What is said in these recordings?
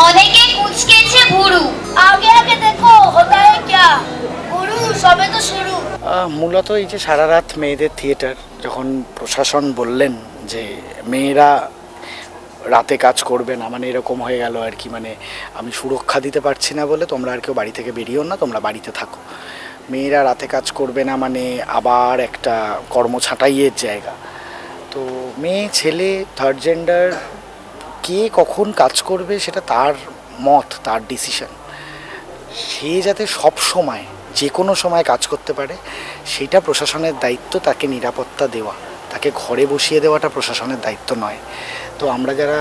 অনেকে কুচকেছে ভুরু। আগে আগে দেখো, ওটাই কি ভুরু, সবে তো শুরু। মূলত এই যে সারা রাত মেয়েদের থিয়েটার, যখন প্রশাসন বললেন যে মেয়েরা রাতে কাজ করবে না মানে এরকম হয়ে গেল আর কি মানে আমি সুরক্ষা দিতে পারছি না বলে তোমরা আর কেউ বাড়ি থেকে বেরিয়েও না, তোমরা বাড়িতে থাকো। মেয়েরা রাতে কাজ করবে না মানে আবার একটা কর্মছাঁটাইয়ের জায়গা। তো মেয়ে, ছেলে থার্ড জেন্ডার কে কখন কাজ করবে সেটা তার মত, তার ডিসিশন সে যাতে সব সময়, যে কোনো সময় কাজ করতে পারে, সেটা প্রশাসনের দায়িত্ব তাকে নিরাপত্তা দেওয়া। তাকে ঘরে বসিয়ে দেওয়াটা প্রশাসনের দায়িত্ব নয়। তো আমরা যারা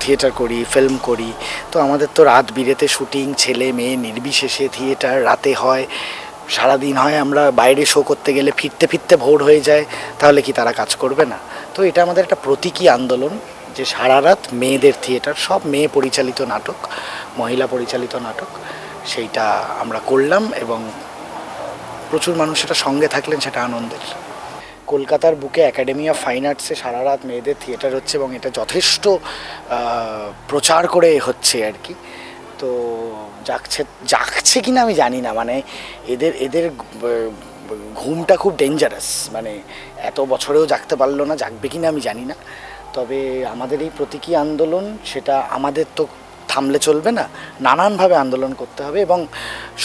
থিয়েটার করি ফিল্ম করি, তো আমাদের তো রাত বিরেতে শুটিং ছেলে মেয়ে নির্বিশেষে থিয়েটার রাতে হয়। সারাদিন হয় আমরা বাইরে শো করতে গেলে ফিরতে ফিরতে ভোর হয়ে যায়, তাহলে কি তারা কাজ করবে না? তো এটা আমাদের একটা প্রতীকী আন্দোলন। যে সারা রাত মেয়েদের থিয়েটার, সব মেয়ে পরিচালিত নাটক, মহিলা পরিচালিত নাটক, সেইটা আমরা করলাম এবং প্রচুর মানুষ সেটা সঙ্গে থাকলেন, সেটা আনন্দের। কলকাতার বুকে একাডেমি অফ ফাইন আর্টসে সারা রাত মেয়েদের থিয়েটার হচ্ছে এবং এটা যথেষ্ট প্রচার করে হচ্ছে আর কি। তো জাগছে জাগছে কিনা আমি জানি না মানে এদের এদের ঘুমটা খুব ডেঞ্জারাস মানে এত বছরেও জাগতে পারল না, জাগবে কিনা আমি জানি না। তবে আমাদের এই প্রতীকী আন্দোলন, সেটা আমাদের তো থামলে চলবে না, নানানভাবে আন্দোলন করতে হবে এবং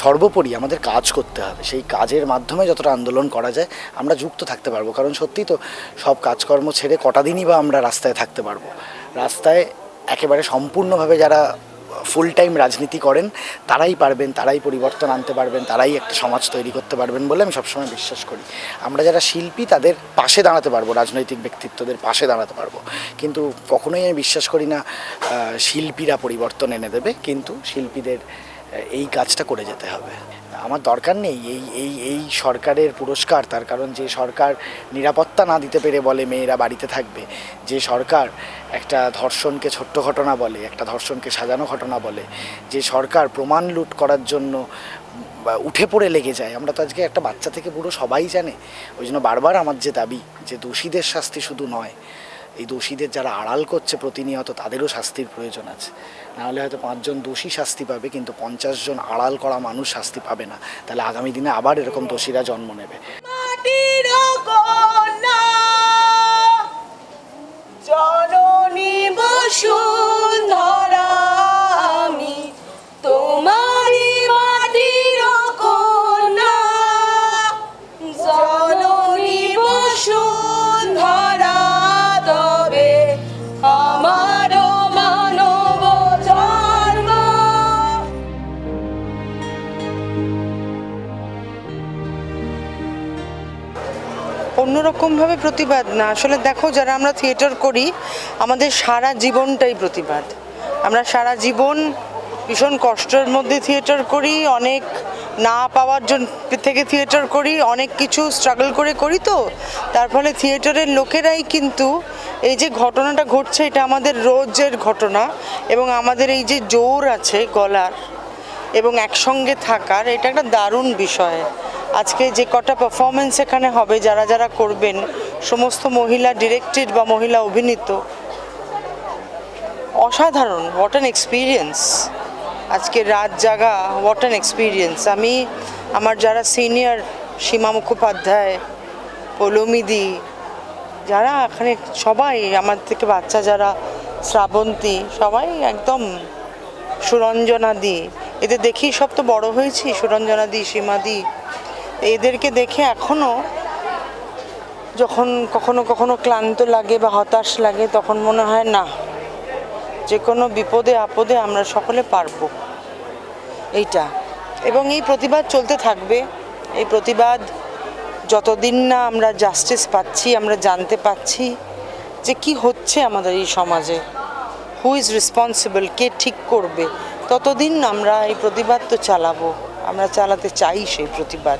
সর্বোপরি আমাদের কাজ করতে হবে। সেই কাজের মাধ্যমে যতটা আন্দোলন করা যায়, আমরা যুক্ত থাকতে পারব। কারণ সত্যি তো সব কাজকর্ম ছেড়ে কটা দিনই বা আমরা রাস্তায় থাকতে পারব। রাস্তায় একেবারে সম্পূর্ণভাবে যারা ফুল টাইম রাজনীতি করেন, তারাই পারবেন, তারাই পরিবর্তন আনতে পারবেন, তারাই একটা সমাজ তৈরি করতে পারবেন বলে আমি সবসময় বিশ্বাস করি। আমরা যারা শিল্পী, তাদের পাশে দাঁড়াতে পারব, রাজনৈতিক ব্যক্তিত্বদের পাশে দাঁড়াতে পারব। কিন্তু কখনোই আমি বিশ্বাস করি না শিল্পীরা পরিবর্তন এনে দেবে, কিন্তু শিল্পীদের এই কাজটা করে যেতে হবে। আমার দরকার নেই এই এই এই সরকারের পুরস্কার, তার কারণ যে সরকার নিরাপত্তা না দিতে পেরে বলে মেয়েরা বাড়িতে থাকবে, যে সরকার একটা ধর্ষণকে ছোট্ট ঘটনা বলে, একটা ধর্ষণকে সাজানো ঘটনা বলে, যে সরকার প্রমাণ লুট করার জন্য উঠে পড়ে লেগে যায়। আমরা তো আজকে একটা বাচ্চা থেকে পুরো সবাই জানে। ওই জন্য বারবার আমার যে দাবি যে দোষীদের শাস্তি শুধু নয় এই দোষীদের যারা আড়াল করছে প্রতিনিয়ত, তাদেরও শাস্তির প্রয়োজন আছে। নাহলে হয়তো পাঁচজন দোষী শাস্তি পাবে, কিন্তু পঞ্চাশ জন আড়াল করা মানুষ শাস্তি পাবে না। তাহলে আগামী দিনে আবার এরকম দোষীরা জন্ম নেবে। অন্যরকমভাবে প্রতিবাদ না। আসলে দেখো, যারা আমরা থিয়েটার করি, আমাদের সারা জীবনটাই প্রতিবাদ। আমরা সারা জীবন ভীষণ কষ্টের মধ্যে থিয়েটার করি, অনেক না পাওয়ার জন্য থেকে থিয়েটার করি, অনেক কিছু স্ট্রাগল করে করি তো। তার ফলে থিয়েটারের লোকেরাই কিন্তু এই যে ঘটনাটা ঘটছে, এটা আমাদের রোজের ঘটনা এবং আমাদের এই যে জোর আছে গলার এবং একসঙ্গে থাকার, এটা একটা দারুণ বিষয়। আজকে যে কটা পারফরমেন্স এখানে হবে, যারা যারা করবেন, সমস্ত মহিলা ডিরেক্টেড বা মহিলা অভিনীত, অসাধারণ হোয়াট অ্যান এক্সপিরিয়েন্স আজকে রাত জাগা হোয়াট অ্যান এক্সপিরিয়েন্স আমি আমার যারা সিনিয়র সীমা মুখোপাধ্যায়, পলমিদি, যারা এখানে সবাই, আমার থেকে বাচ্চা যারা, শ্রাবন্তী, সবাই একদম সুরঞ্জনাদি। এদের দেখি সব তো বড় হয়েছি, সুরঞ্জনাদি, সীমাদি এদেরকে দেখে এখনও যখন কখনো কখনো ক্লান্ত লাগে বা হতাশ লাগে, তখন মনে হয়, না যে কোনো বিপদে আপদে আমরা সকলে পারব। এইটা। এবং এই প্রতিবাদ চলতে থাকবে। এই প্রতিবাদ যতদিন না আমরা জাস্টিস পাচ্ছি, আমরা জানতে পাচ্ছি যে কি হচ্ছে আমাদের এই সমাজে। হু ইজ রেসপন্সিবল কে ঠিক করবে? ততদিন আমরা এই প্রতিবাদ তো চালাবো। আমরা চালাতে চাই সেই প্রতিবাদ।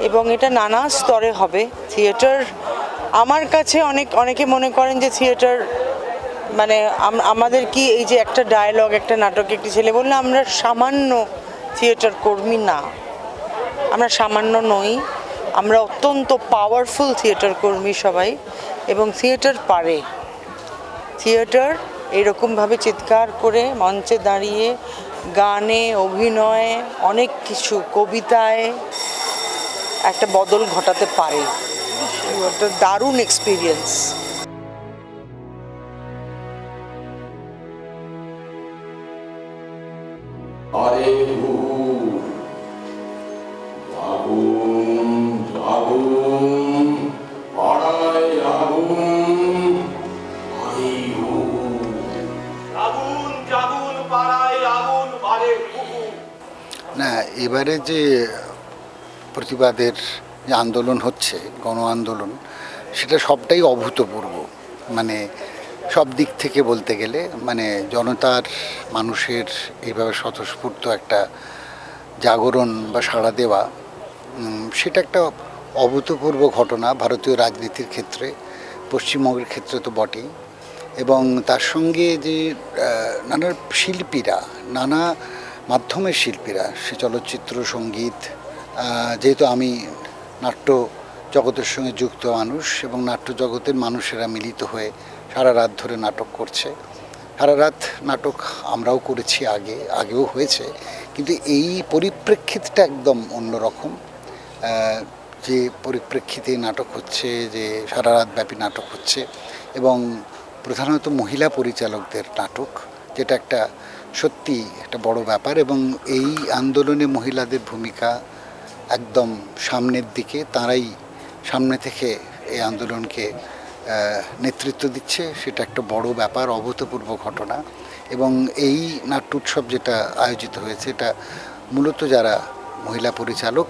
এবং এটা নানা স্তরে হবে। থিয়েটার আমার কাছে অনেক, অনেকে মনে করেন যে থিয়েটার মানে আমাদের কি এই যে একটা ডায়লগ একটা নাটক, একটি ছেলে বললে আমরা সামান্য থিয়েটার কর্মী না। আমরা সামান্য নই, আমরা অত্যন্ত পাওয়ারফুল থিয়েটার কর্মী সবাই এবং থিয়েটার পারে। থিয়েটার এরকমভাবে চিৎকার করে মঞ্চে দাঁড়িয়ে গানে, অভিনয়ে, অনেক কিছু, কবিতায় একটা বদল ঘটাতে পারে। একটা দারুণ এক্সপিরিয়েন্স আরে না এবারে যে প্রতিবাদের যে আন্দোলন হচ্ছে, গণ আন্দোলন, সেটা সবটাই অভূতপূর্ব। মানে সব দিক থেকে বলতে গেলে মানে জনতার, মানুষের এইভাবে স্বতঃস্ফূর্ত একটা জাগরণ বা সাড়া দেওয়া সেটা একটা অভূতপূর্ব ঘটনা ভারতীয় রাজনীতির ক্ষেত্রে, পশ্চিমবঙ্গের ক্ষেত্রে তো বটেই। এবং তার সঙ্গে যে নানা শিল্পীরা, নানা মাধ্যমের শিল্পীরা, সে চলচ্চিত্র, সংগীত যেহেতু আমি নাট্য জগতের সঙ্গে যুক্ত মানুষ এবং নাট্য জগতের মানুষেরা মিলিত হয়ে সারা রাত ধরে নাটক করছে। সারা রাত নাটক আমরাও করেছি আগে, আগেও হয়েছে। কিন্তু এই পরিপ্রেক্ষিতটা একদম অন্যরকম। যে পরিপ্রেক্ষিতে নাটক হচ্ছে, যে সারা রাত ব্যাপী নাটক হচ্ছে এবং প্রধানত মহিলা পরিচালকদের নাটক, যেটা একটা সত্যি একটা বড় ব্যাপার এবং এই আন্দোলনে মহিলাদের ভূমিকা একদম সামনের দিকে তারাই সামনে থেকে এই আন্দোলনকে নেতৃত্ব দিচ্ছে। সেটা একটা বড় ব্যাপার, অভূতপূর্ব ঘটনা। এবং এই নাট্য উৎসব যেটা আয়োজিত হয়েছে, এটা মূলত যারা মহিলা পরিচালক,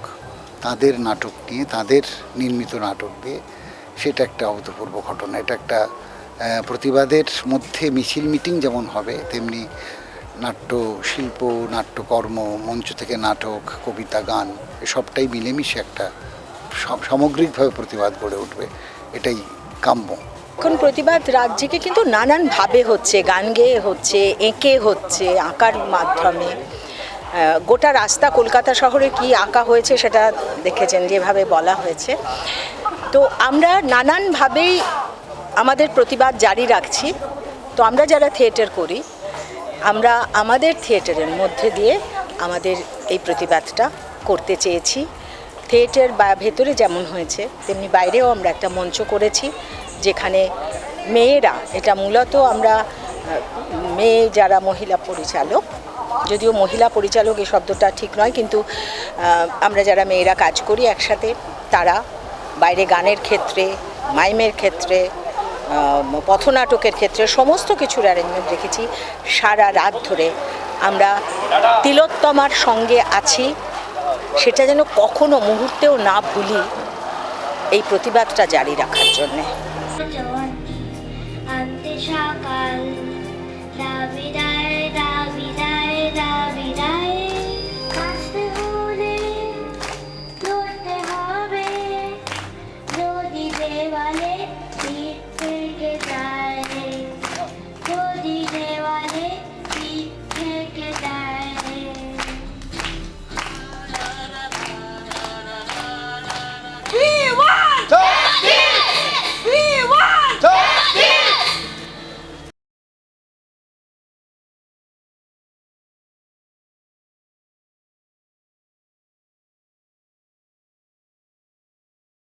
তাদের নাটক নিয়ে, তাদের নির্মিত নাটক দিয়ে সেটা একটা অভূতপূর্ব ঘটনা। এটা একটা প্রতিবাদের মধ্যে মিছিল মিটিং যেমন হবে, তেমনি নাট্য শিল্প, নাট্যকর্ম, মঞ্চ থেকে নাটক, কবিতা, গান সবটাই মিলেমিশে একটা সামগ্রিকভাবে প্রতিবাদ গড়ে উঠবে। এটাই কাম্য। এখন প্রতিবাদ রাজ্যকে কিন্তু নানানভাবে হচ্ছে, গান গেয়ে হচ্ছে, এঁকে হচ্ছে আঁকার মাধ্যমে। গোটা রাস্তা কলকাতা শহরে কি আঁকা হয়েছে সেটা দেখেছেন, যেভাবে বলা হয়েছে। তো আমরা নানানভাবেই আমাদের প্রতিবাদ জারি রাখছি। তো আমরা যারা থিয়েটার করি আমরা আমাদের থিয়েটারের মধ্যে দিয়ে আমাদের এই প্রতিবাদটা করতে চেয়েছি। থিয়েটার বা ভেতরে যেমন হয়েছে, তেমনি বাইরেও আমরা একটা মঞ্চ করেছি, যেখানে মেয়েরা, এটা মূলত আমরা মেয়ে যারা মহিলা পরিচালক, যদিও মহিলা পরিচালক এই শব্দটা ঠিক নয়, কিন্তু আমরা যারা মেয়েরা কাজ করি একসাথে, তারা বাইরে গানের ক্ষেত্রে, মাইমের ক্ষেত্রে পথনাটকের ক্ষেত্রে সমস্ত কিছুর অ্যারেঞ্জমেন্ট রেখেছি সারা রাত ধরে আমরা তিলোত্তমার সঙ্গে আছি। সেটা যেন কখনো মুহূর্তেও না ভুলি এই প্রতিবাদটা জারি রাখার জন্যে।